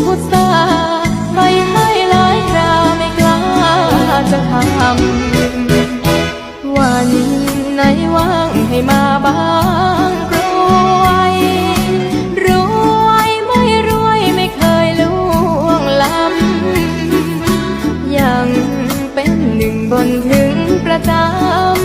ผู้สาไปให้หลายคราไม่กล้าจะทำวันไหนว่างให้มาบ้างรวยรวยไม่รวยไม่เคยล่วงล้ำยังเป็นหนึ่งบนถึงประจำ